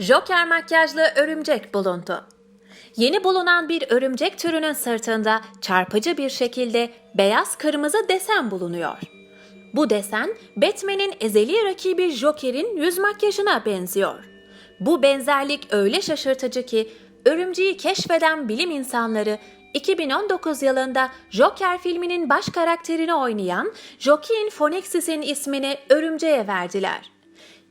Joker makyajlı örümcek bulundu. Yeni bulunan bir örümcek türünün sırtında çarpıcı bir şekilde beyaz kırmızı desen bulunuyor. Bu desen Batman'in ezeli rakibi Joker'in yüz makyajına benziyor. Bu benzerlik öyle şaşırtıcı ki örümceği keşfeden bilim insanları 2019 yılında Joker filminin baş karakterini oynayan Joaquin Phoenix'in ismini örümceğe verdiler.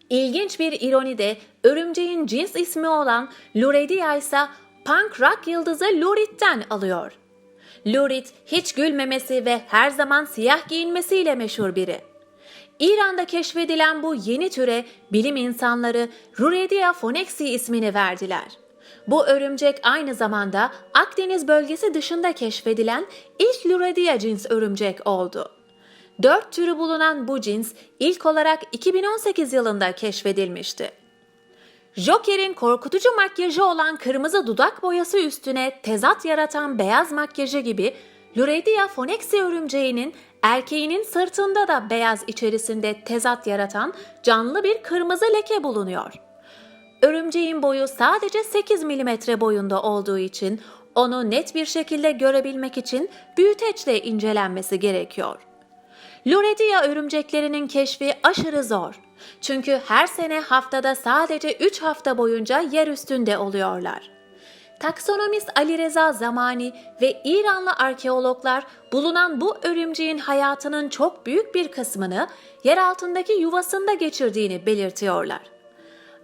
İlginç bir ironi de örümceğin cins ismi olan Luredia ise punk rock yıldızı Lurid'den alıyor. Lurid hiç gülmemesi ve her zaman siyah giyinmesiyle meşhur biri. İran'da keşfedilen bu yeni türe bilim insanları Ruredia phonexi ismini verdiler. Bu örümcek aynı zamanda Akdeniz bölgesi dışında keşfedilen ilk Luredia cins örümcek oldu. Dört türü bulunan bu cins ilk olarak 2018 yılında keşfedilmişti. Joker'in korkutucu makyajı olan kırmızı dudak boyası üstüne tezat yaratan beyaz makyajı gibi Luredia phonexi örümceğinin erkeğinin sırtında da beyaz içerisinde tezat yaratan canlı bir kırmızı leke bulunuyor. Örümceğin boyu sadece 8 mm boyunda olduğu için onu net bir şekilde görebilmek için büyüteçle incelenmesi gerekiyor. Loredia örümceklerinin keşfi aşırı zor. Çünkü her sene haftada sadece 3 hafta boyunca yer üstünde oluyorlar. Taksonomist Ali Reza Zamani ve İranlı arkeologlar bulunan bu örümceğin hayatının çok büyük bir kısmını yer altındaki yuvasında geçirdiğini belirtiyorlar.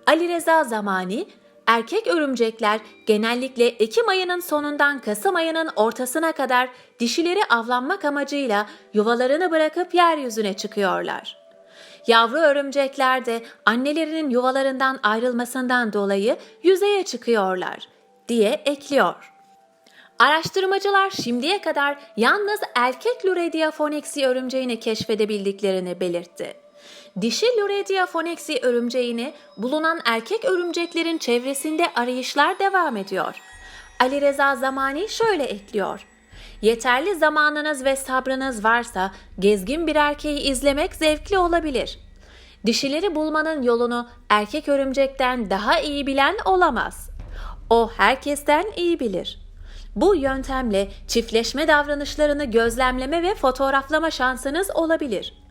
Ali Reza Zamani, erkek örümcekler genellikle Ekim ayının sonundan Kasım ayının ortasına kadar dişileri avlanmak amacıyla yuvalarını bırakıp yeryüzüne çıkıyorlar. Yavru örümcekler de annelerinin yuvalarından ayrılmasından dolayı yüzeye çıkıyorlar diye ekliyor. Araştırmacılar şimdiye kadar yalnız erkek Luredia phonexi örümceğini keşfedebildiklerini belirtti. Dişi Luredia phonexi örümceğini bulunan erkek örümceklerin çevresinde arayışlar devam ediyor. Ali Reza Zamani şöyle ekliyor. Yeterli zamanınız ve sabrınız varsa gezgin bir erkeği izlemek zevkli olabilir. Dişileri bulmanın yolunu erkek örümcekten daha iyi bilen olamaz. O herkesten iyi bilir. Bu yöntemle çiftleşme davranışlarını gözlemleme ve fotoğraflama şansınız olabilir.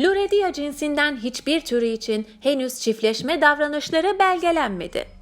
Luredia cinsinden hiçbir türü için henüz çiftleşme davranışları belgelenmedi.